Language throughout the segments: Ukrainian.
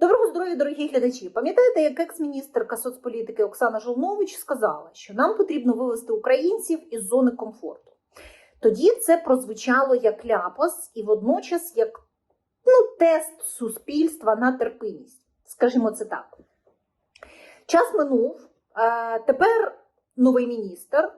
Доброго здоров'я, дорогі глядачі. Пам'ятаєте, як екс-міністерка соцполітики Оксана Жолнович сказала, що нам потрібно вивести українців із зони комфорту. Тоді це прозвучало як ляпас і водночас як ну, тест суспільства на терпимість. Скажімо це так. Час минув, е, тепер новий міністр, е,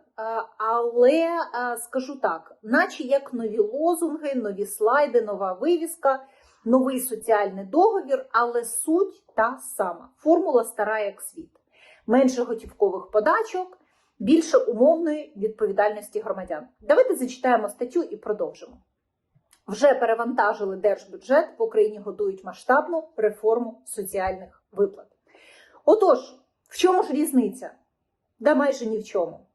але е, скажу так, наче як нові лозунги, нові слайди, нова вивіска, новий соціальний договір, але суть та сама. Формула стара як світ. Менше готівкових подачок, більше умовної відповідальності громадян. Давайте зачитаємо статтю і продовжимо. Вже перевантажили держбюджет, в Україні готують масштабну реформу соціальних виплат. Отож, в чому ж різниця? Да майже ні в чому.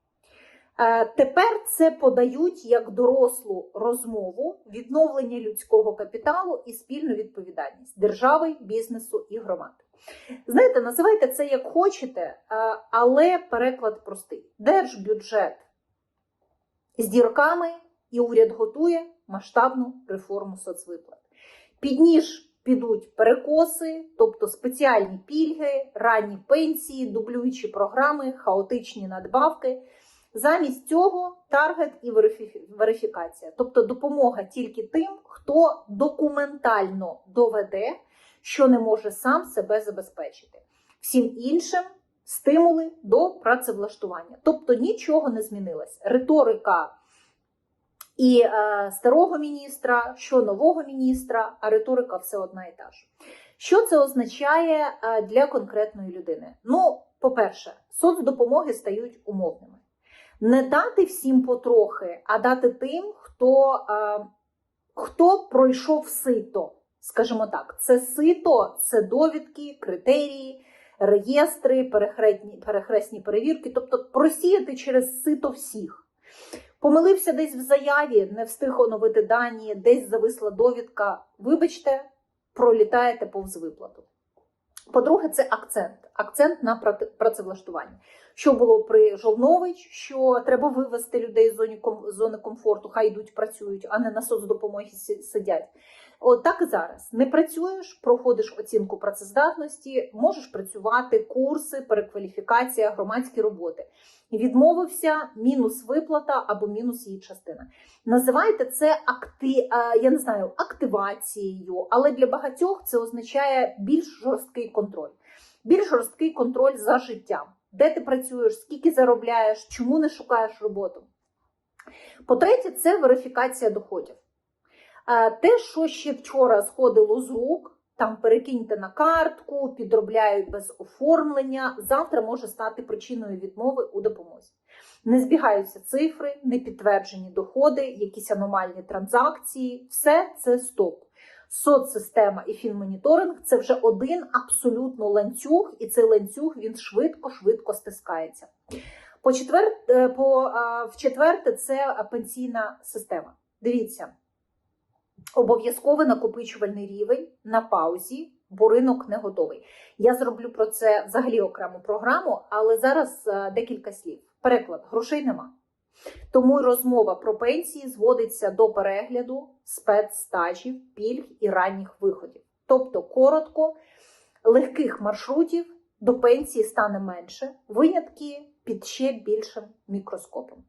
Е, Тепер це подають як дорослу розмову відновлення людського капіталу і спільну відповідальність держави, бізнесу і громад. Знаєте, називайте це як хочете, е, але переклад простий: держбюджет з дірками, і уряд готує масштабну реформу соцвиплат. Під ніж підуть перекоси, тобто спеціальні пільги, ранні пенсії, дублюючі програми, хаотичні надбавки. Замість цього таргет і верифікація, тобто допомога тільки тим, хто документально доведе, що не може сам себе забезпечити. Всім іншим стимули до працевлаштування. Тобто нічого не змінилось. Риторика і е, старого міністра, що нового міністра, а риторика все одна і та ж. Що це означає е, для конкретної людини? Ну, по-перше, соцдопомоги стають умовними. Не дати всім потрохи, а дати тим, хто, е, хто пройшов сито. Скажімо так, це сито, це довідки, критерії, реєстри, перехресні, перехресні перевірки, тобто просіяти через сито всіх. Помилився десь в заяві, не встиг оновити дані, десь зависла довідка. Вибачте, пролітаєте повз виплату. По-друге, це акцент. Акцент на працевлаштування. Що було при Жолнович, що треба вивести людей з зони комфорту, хай йдуть працюють, а не на соцдопомогі си- сидять. От так і зараз. Не працюєш, проходиш оцінку працездатності, можеш працювати, курси, перекваліфікація, громадські роботи. Відмовився мінус виплата або мінус її частина. Називайте це акти, е, я не знаю, активацією, але для багатьох це означає більш жорсткий контроль. Більш жорсткий контроль за життям. Де ти працюєш, скільки заробляєш, чому не шукаєш роботу. По-третє, це верифікація доходів. Те, що ще вчора сходило з рук, там перекиньте на картку, підробляють без оформлення, завтра може стати причиною відмови у допомозі. Не збігаються цифри, непідтверджені доходи, якісь аномальні транзакції. Все це стоп. Соцсистема і фінмоніторинг це вже один абсолютно ланцюг, і цей ланцюг він швидко-швидко стискається. По четвер... е, по, в четверте, це пенсійна система. Дивіться, обов'язковий накопичувальний рівень на паузі, бо ринок не готовий. Я зроблю про це взагалі окрему програму, але зараз е, декілька слів. Переклад грошей нема. Тому розмова про пенсії зводиться до перегляду спецстажів, пільг і ранніх виходів. Тобто, коротко, легких маршрутів до пенсії стане менше, винятки під ще більшим мікроскопом.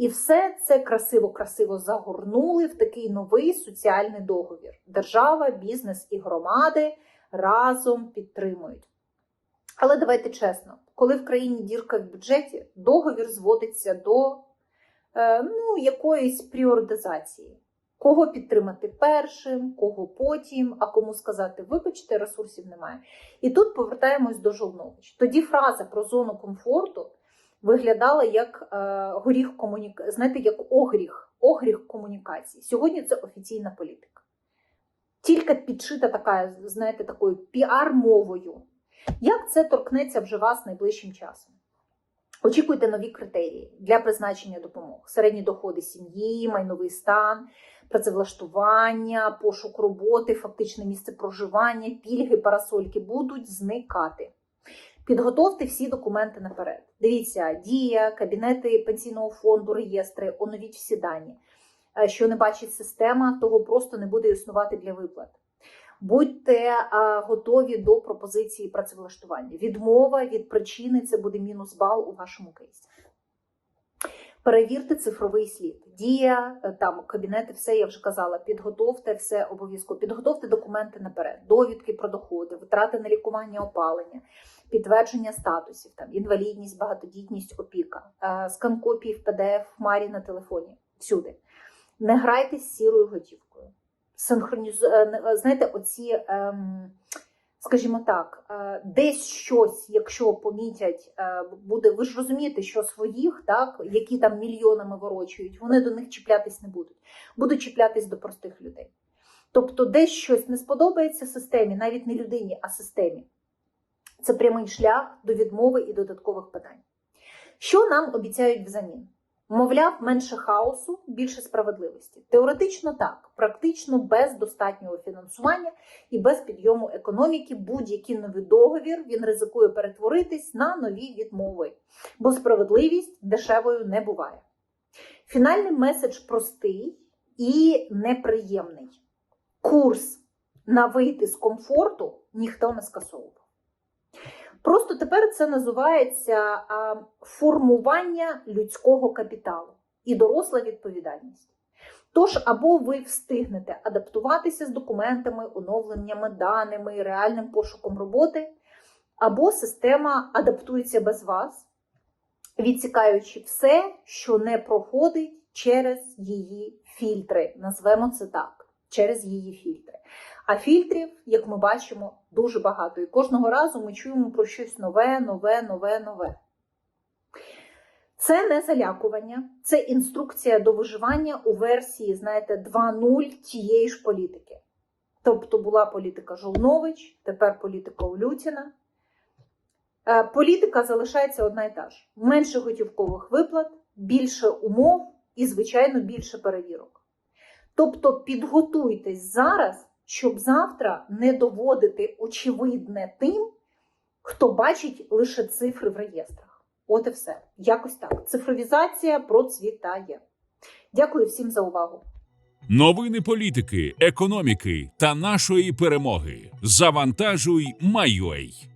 І все це красиво-красиво загорнули в такий новий соціальний договір. Держава, бізнес і громади разом підтримують. Але давайте чесно, коли в країні дірка в бюджеті, договір зводиться до е, ну, якоїсь пріоритизації. Кого підтримати першим, кого потім, а кому сказати, вибачте, ресурсів немає. І тут повертаємось до Жолнович. Тоді фраза про зону комфорту виглядала як е, горіх комуніка... знаєте, як огріх, огріх комунікації. Сьогодні це офіційна політика. Тільки підшита така, знаєте, такою піар-мовою. Як це торкнеться вже вас найближчим часом? Очікуйте нові критерії для призначення допомог: середні доходи сім'ї, майновий стан, працевлаштування, пошук роботи, фактичне місце проживання, пільги, парасольки будуть зникати. Підготовте всі документи наперед. Дивіться, дія, кабінети пенсійного фонду, реєстри, оновіть всі дані. Е, Що не бачить система, того просто не буде існувати для виплат. Будьте а, готові до пропозиції працевлаштування. Відмова від причини це буде мінус бал у вашому кейсі. Перевірте цифровий слід. Дія е, там кабінети, все я вже казала. Підготовте все обов'язково. Підготовте документи наперед, довідки про доходи, витрати на лікування, опалення, підтвердження статусів, там інвалідність, багатодітність, опіка, е, скан копії в PDF, Марі на телефоні. Всюди. Не грайте з сірою готівкою. Синхроніз... е, е, Знаєте, оці, ем, скажімо так, десь щось, якщо помітять, буде. Ви ж розумієте, що своїх, так, які там мільйонами ворочують, вони до них чіплятись не будуть. Будуть чіплятись до простих людей. Тобто, десь щось не сподобається системі, навіть не людині, а системі. Це прямий шлях до відмови і додаткових питань. Що нам обіцяють взамін? Мовляв, менше хаосу, більше справедливості. Теоретично так, практично без достатнього фінансування і без підйому економіки будь-який новий договір він ризикує перетворитись на нові відмови, бо справедливість дешевою не буває. Фінальний меседж простий і неприємний. Курс на вийти з комфорту ніхто не скасовував. Просто тепер це називається формування людського капіталу і доросла відповідальність. Тож, або ви встигнете адаптуватися з документами, оновленнями, даними, реальним пошуком роботи, або система адаптується без вас, відсікаючи все, що не проходить через її фільтри. Назвемо це так: через її фільтри. А фільтрів, як ми бачимо, дуже багато. І кожного разу ми чуємо про щось нове, нове, нове, нове. Це не залякування, це інструкція до виживання у версії, знаєте, 2.0 тієї ж політики. Тобто була політика Жолнович, тепер політика Улютіна. Е, Політика залишається одна і та ж: менше готівкових виплат, більше умов і, звичайно, більше перевірок. Тобто підготуйтесь зараз, щоб завтра не доводити очевидне тим, хто бачить лише цифри в реєстрах. От і все. Якось так. Цифровізація процвітає. Дякую всім за увагу. Новини політики, економіки та нашої перемоги. Завантажуй, майой.